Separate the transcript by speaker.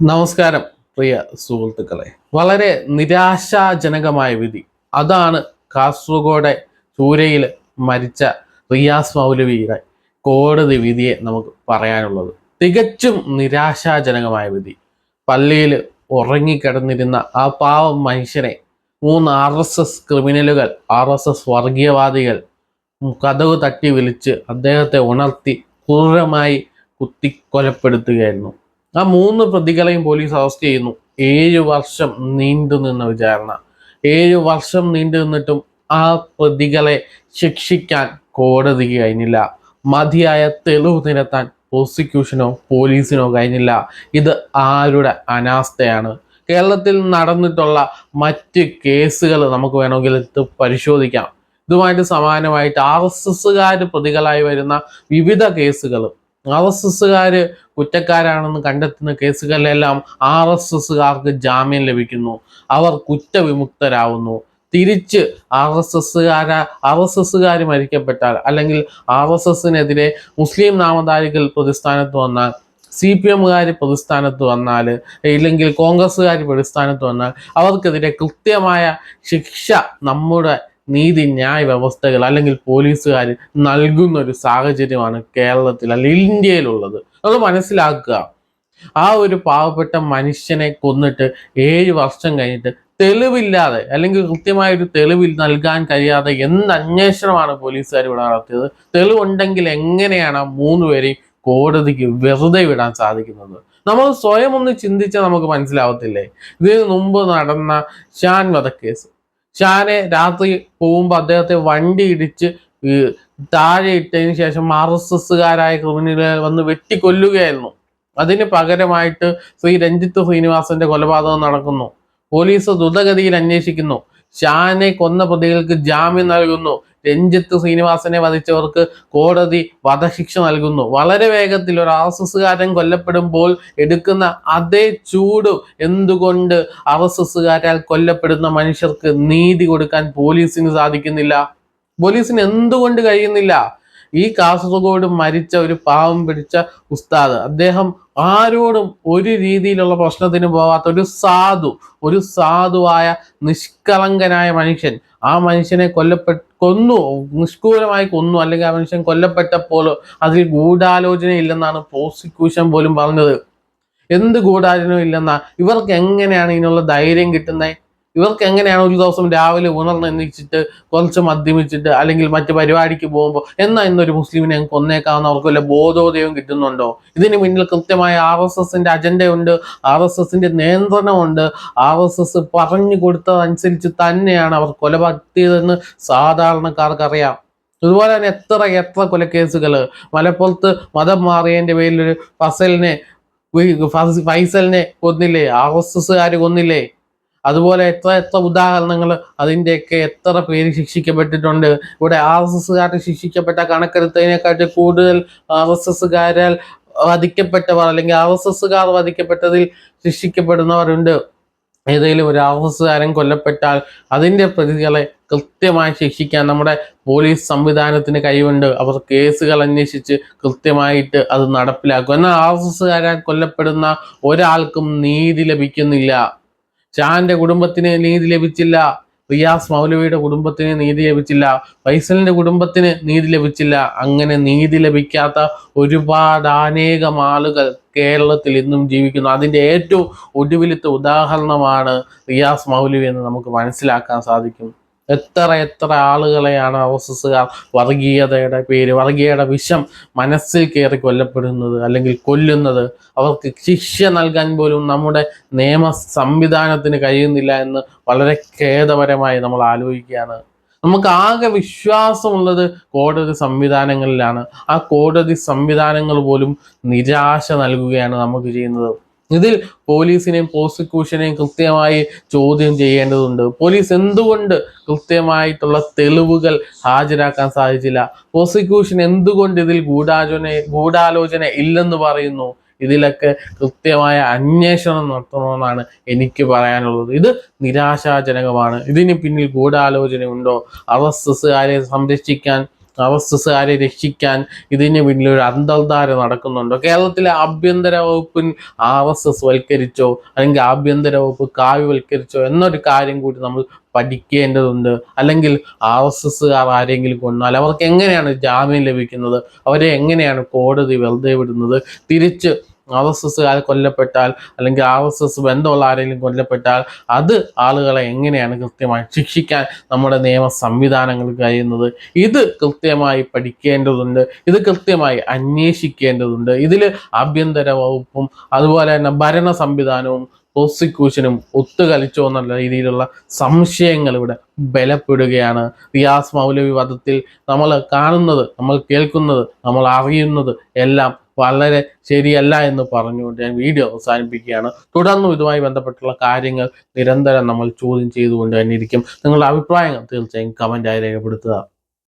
Speaker 1: നമസ്കാരം പ്രിയ സുഹൃത്തുക്കളെ. വളരെ നിരാശാജനകമായ വിധി. അതാണ് കാസർഗോഡ് ചൂരയിൽ മരിച്ച റിയാസ് മൗലവിയുടെ കോടതി വിധിയെ നമുക്ക് പറയാനുള്ളത്. തികച്ചും നിരാശാജനകമായ വിധി. പള്ളിയിൽ ഉറങ്ങിക്കിടന്നിരുന്ന ആ പാവം മനുഷ്യനെ മൂന്ന് ആർ എസ് എസ് ക്രിമിനലുകൾ ആർ എസ് എസ് വർഗീയവാദികൾ കഥവ് തട്ടി വിളിച്ച് അദ്ദേഹത്തെ ഉണർത്തി ക്രൂരമായി കുത്തി കൊലപ്പെടുത്തുകയായിരുന്നു ആ മൂന്ന് പ്രതികളെയും പോലീസ് അറസ്റ്റ് ചെയ്യുന്നു. ഏഴ് വർഷം നീണ്ടു നിന്ന വിചാരണ. ഏഴ് വർഷം നീണ്ടു നിന്നിട്ടും ആ പ്രതികളെ ശിക്ഷിക്കാൻ കോടതി കഴിഞ്ഞില്ല. മതിയായ തെളിവ് നിരത്താൻ പ്രോസിക്യൂഷനോ പോലീസിനോ കഴിഞ്ഞില്ല. ഇത് ആരുടെ അനാസ്ഥയാണ്? കേരളത്തിൽ നടന്നിട്ടുള്ള മറ്റ് കേസുകൾ നമുക്ക് വേണമെങ്കിൽ ഇത് പരിശോധിക്കാം. ഇതുമായിട്ട് സമാനമായിട്ട് ആർ എസ് എസ്സുകാർ പ്രതികളായി വരുന്ന വിവിധ കേസുകൾ ആർ എസ് കുറ്റക്കാരാണെന്ന് കണ്ടെത്തുന്ന കേസുകളിലെല്ലാം ആർ എസ് എസ്സുകാർക്ക് ജാമ്യം ലഭിക്കുന്നു. അവർ കുറ്റവിമുക്തരാവുന്നു. തിരിച്ച് ആർ എസ് എസ്സുകാര ആർ എസ് എസ്സുകാർ മരിക്കപ്പെട്ടാൽ അല്ലെങ്കിൽ ആർ എസ് എസിനെതിരെ മുസ്ലിം നാമധാരികൾ പ്രതിസ്ഥാനത്ത് വന്നാൽ സി പി എമ്മുകാർ പ്രതിസ്ഥാനത്ത് വന്നാൽ ഇല്ലെങ്കിൽ കോൺഗ്രസ്സുകാർ പ്രതിസ്ഥാനത്ത് വന്നാൽ അവർക്കെതിരെ കൃത്യമായ ശിക്ഷ നമ്മുടെ നീതി ന്യായ വ്യവസ്ഥകൾ അല്ലെങ്കിൽ പോലീസുകാർ നൽകുന്ന ഒരു സാഹചര്യമാണ് കേരളത്തിൽ അല്ലെങ്കിൽ ഇന്ത്യയിലുള്ളത്. അത് മനസ്സിലാക്കുക. ആ ഒരു പാവപ്പെട്ട മനുഷ്യനെ കൊന്നിട്ട് ഏഴ് വർഷം കഴിഞ്ഞിട്ട് തെളിവില്ലാതെ അല്ലെങ്കിൽ കൃത്യമായ ഒരു തെളിവിൽ നൽകാൻ കഴിയാതെ എന്ത് അന്വേഷണമാണ് പോലീസുകാർ ഇവിടെ നടത്തിയത്? തെളിവുണ്ടെങ്കിൽ എങ്ങനെയാണ് ആ മൂന്ന് പേരെയും കോടതിക്ക് വെറുതെ വിടാൻ സാധിക്കുന്നത്? നമ്മൾ സ്വയം ഒന്ന് ചിന്തിച്ചാൽ നമുക്ക് മനസ്സിലാവത്തില്ലേ? ഇതിനു മുമ്പ് നടന്ന ഷാൻ വധക്കേസ് ഷാനെ രാത്രി പോകുമ്പോൾ അദ്ദേഹത്തെ വണ്ടി ഇടിച്ച് താഴെ ഇട്ടതിന് ശേഷം എസ്സുകാരായ ക്രിമിനലുകൾ വന്ന് വെട്ടിക്കൊല്ലുകയായിരുന്നു. അതിന് പകരമായിട്ട് ശ്രീ രഞ്ജിത്ത് ശ്രീനിവാസന്റെ കൊലപാതകം നടക്കുന്നു. പോലീസ് ദ്രുതഗതിയിൽ അന്വേഷിക്കുന്നു. ഷാനെ കൊന്ന പ്രതികൾക്ക് ജാമ്യം നൽകുന്നു. രഞ്ജിത്ത് ശ്രീനിവാസനെ വധിച്ചവർക്ക് കോടതി വധശിക്ഷ നൽകുന്നു. വളരെ വേഗത്തിൽ ഒരു ആർ എസ് കൊല്ലപ്പെടുമ്പോൾ എടുക്കുന്ന അതേ ചൂട് എന്തുകൊണ്ട് ആർ എസ് കൊല്ലപ്പെടുന്ന മനുഷ്യർക്ക് നീതി കൊടുക്കാൻ പോലീസിന് സാധിക്കുന്നില്ല? പോലീസിന് എന്തുകൊണ്ട് കഴിയുന്നില്ല? ഈ കാസർഗോഡ് മരിച്ച ഒരു പാവം പിടിച്ച ഉസ്താദ്. അദ്ദേഹം ആരോടും ഒരു രീതിയിലുള്ള പ്രശ്നത്തിന് പോവാത്ത ഒരു സാധു ഒരു സാധുവായ നിഷ്കളങ്കനായ മനുഷ്യൻ. ആ മനുഷ്യനെ കൊല്ലപ്പെട്ട കൊന്നു നിഷ്കൂലമായി കൊന്നു. അല്ലെങ്കിൽ ആ മനുഷ്യൻ കൊല്ലപ്പെട്ടപ്പോൾ അതിൽ ഗൂഢാലോചന ഇല്ലെന്നാണ് പ്രോസിക്യൂഷൻ പോലും പറഞ്ഞത്. എന്ത് ഗൂഢാലോചന ഇല്ലെന്നാ ഇവർക്ക് എങ്ങനെയാണ് ഇതിനുള്ള ധൈര്യം കിട്ടുന്നത്? ഇവർക്ക് എങ്ങനെയാണ് ഒരു ദിവസം രാവിലെ ഉണർന്ന് എണീച്ചിട്ട് കുറച്ച് മദ്യമിച്ചിട്ട് അല്ലെങ്കിൽ മറ്റു പരിപാടിക്ക് പോകുമ്പോൾ എന്നാ ഇന്നൊരു മുസ്ലിമിനെ ഞങ്ങൾക്ക് കൊന്നേക്കാവുന്ന അവർക്ക് വല്ല ബോധോദയവും കിട്ടുന്നുണ്ടോ? ഇതിന് പിന്നിൽ കൃത്യമായ ആർ എസ് എസിന്റെ അജണ്ടയുണ്ട് ആർ എസ് എസിന്റെ നിയന്ത്രണമുണ്ട്. ആർ എസ് എസ് പറഞ്ഞു കൊടുത്തതനുസരിച്ച് തന്നെയാണ് അവർ കൊലപറ്റിയതെന്ന് സാധാരണക്കാർക്ക് അറിയാം. അതുപോലെ തന്നെ എത്ര എത്ര കൊലക്കേസുകൾ മലപ്പുറത്ത് മതം മാറിയതിന്റെ പേരിൽ ഒരു ഫസലിനെ ഫൈസലിനെ കൊന്നില്ലേ? R S എസ്സുകാർ കൊന്നില്ലേ? അതുപോലെ എത്ര എത്ര ഉദാഹരണങ്ങൾ അതിന്റെയൊക്കെ എത്ര പേര് ശിക്ഷിക്കപ്പെട്ടിട്ടുണ്ട്. ഇവിടെ ആർ എസ് എസ്സുകാർ ശിക്ഷിക്കപ്പെട്ട കണക്കെടുത്തതിനെക്കാട്ടി കൂടുതൽ ആർ എസ് എസ്സുകാരാൽ വധിക്കപ്പെട്ടവർ അല്ലെങ്കിൽ ആർ എസ് എസ്സുകാർ വധിക്കപ്പെട്ടതിൽ ശിക്ഷിക്കപ്പെടുന്നവരുണ്ട്. ഏതെങ്കിലും ഒരു ആർ എസ് എസ്സുകാരൻ കൊല്ലപ്പെട്ടാൽ അതിന്റെ പ്രതികളെ കൃത്യമായി ശിക്ഷിക്കാൻ നമ്മുടെ പോലീസ് സംവിധാനത്തിന് കഴിവുണ്ട്. അവർ കേസുകൾ അന്വേഷിച്ച് കൃത്യമായിട്ട് അത് നടപ്പിലാക്കും. എന്നാൽ ആർ എസ് എസ്സുകാരാൽ കൊല്ലപ്പെടുന്ന ഒരാൾക്കും നീതി ലഭിക്കുന്നില്ല. ഷാന്റെ കുടുംബത്തിന് നീതി ലഭിച്ചില്ല. റിയാസ് മൗലവിയുടെ കുടുംബത്തിന് നീതി ലഭിച്ചില്ല. ഫൈസലിന്റെ കുടുംബത്തിന് നീതി ലഭിച്ചില്ല. അങ്ങനെ നീതി ലഭിക്കാത്ത ഒരുപാട് അനേകം ആളുകൾ കേരളത്തിൽ ഇന്നും ജീവിക്കുന്നു. അതിന്റെ ഏറ്റവും ഒടുവിലത്തെ ഉദാഹരണമാണ് റിയാസ് മൗലവി എന്ന് നമുക്ക് മനസ്സിലാക്കാൻ സാധിക്കും. എത്ര എത്ര ആളുകളെയാണ് അവസസുകാർ വർഗീയതയുടെ പേര് വർഗീയയുടെ വിഷം മനസ്സിൽ കയറി കൊല്ലപ്പെടുന്നത് അല്ലെങ്കിൽ കൊല്ലുന്നത്? അവർക്ക് ശിക്ഷ നൽകാൻ പോലും നമ്മുടെ നിയമ സംവിധാനത്തിന് കഴിയുന്നില്ല എന്ന് വളരെ ഖേദപരമായി നമ്മൾ ആലോചിക്കുകയാണ്. നമുക്ക് ആകെ വിശ്വാസമുള്ളത് കോടതി സംവിധാനങ്ങളിലാണ്. ആ കോടതി സംവിധാനങ്ങൾ പോലും നിരാശ നൽകുകയാണ് നമുക്ക് ചെയ്യുന്നത്. ഇതിൽ പോലീസിനെയും പ്രോസിക്യൂഷനെയും കൃത്യമായി ചോദ്യം ചെയ്യേണ്ടതുണ്ട്. പോലീസ് എന്തുകൊണ്ട് കൃത്യമായിട്ടുള്ള തെളിവുകൾ ഹാജരാക്കാൻ സാധിച്ചില്ല? പ്രോസിക്യൂഷൻ എന്തുകൊണ്ട് ഇതിൽ ഗൂഢാലോചന ഗൂഢാലോചന ഇല്ലെന്ന് പറയുന്നു? ഇതിലൊക്കെ കൃത്യമായ അന്വേഷണം നടത്തണമെന്നാണ് എനിക്ക് പറയാനുള്ളത്. ഇത് നിരാശാജനകമാണ്. ഇതിന് പിന്നിൽ ഗൂഢാലോചന ഉണ്ടോ ആർ സംരക്ഷിക്കാൻ എസ് രക്ഷിക്കാൻ ഇതിന് പിന്നിൽ ഒരു അന്തർധാര നടക്കുന്നുണ്ടോ. കേരളത്തിലെ ആഭ്യന്തര വകുപ്പിൻ ആർ എസ് എസ് വൽക്കരിച്ചോ അല്ലെങ്കിൽ ആഭ്യന്തര വകുപ്പ് കാവ്യവൽക്കരിച്ചോ എന്നൊരു കാര്യം കൂടി നമ്മൾ പഠിക്കേണ്ടതുണ്ട്. അല്ലെങ്കിൽ ആർ എസ് എസ്സുകാർ ആരെങ്കിലും കൊന്നാൽ അവർക്ക് എങ്ങനെയാണ് ജാമ്യം ലഭിക്കുന്നത്? അവരെ എങ്ങനെയാണ് കോടതി വെറുതെ വിടുന്നത്? തിരിച്ച് ആർ എസ് എസ്സുകാർ കൊല്ലപ്പെട്ടാൽ അല്ലെങ്കിൽ ആർ എസ് എസ് ബന്ധമുള്ള ആരെങ്കിലും കൊല്ലപ്പെട്ടാൽ അത് ആളുകളെ എങ്ങനെയാണ് കൃത്യമായി ശിക്ഷിക്കാൻ നമ്മുടെ നിയമ സംവിധാനങ്ങൾ കഴിയുന്നത്? ഇത് കൃത്യമായി പഠിക്കേണ്ടതുണ്ട്. ഇത് കൃത്യമായി അന്വേഷിക്കേണ്ടതുണ്ട്. ഇതിൽ ആഭ്യന്തര വകുപ്പും അതുപോലെ തന്നെ ഭരണ സംവിധാനവും പ്രോസിക്യൂഷനും ഒത്തുകളിച്ചോ എന്നുള്ള രീതിയിലുള്ള സംശയങ്ങൾ ഇവിടെ ബലപ്പെടുകയാണ്. റിയാസ് മൗലവി വധത്തിൽ നമ്മൾ കാണുന്നത് നമ്മൾ കേൾക്കുന്നത് നമ്മൾ അറിയുന്നത് എല്ലാം വളരെ ശരിയല്ല എന്ന് പറഞ്ഞുകൊണ്ട് ഞാൻ വീഡിയോ അവസാനിപ്പിക്കുകയാണ്. തുടർന്നും ഇതുമായി ബന്ധപ്പെട്ടുള്ള കാര്യങ്ങൾ നിരന്തരം നമ്മൾ ചോദ്യം ചെയ്തുകൊണ്ട് തന്നെ ഇരിക്കും നിങ്ങളുടെ അഭിപ്രായങ്ങൾ തീർച്ചയായും കമന്റായി രേഖപ്പെടുത്തുക.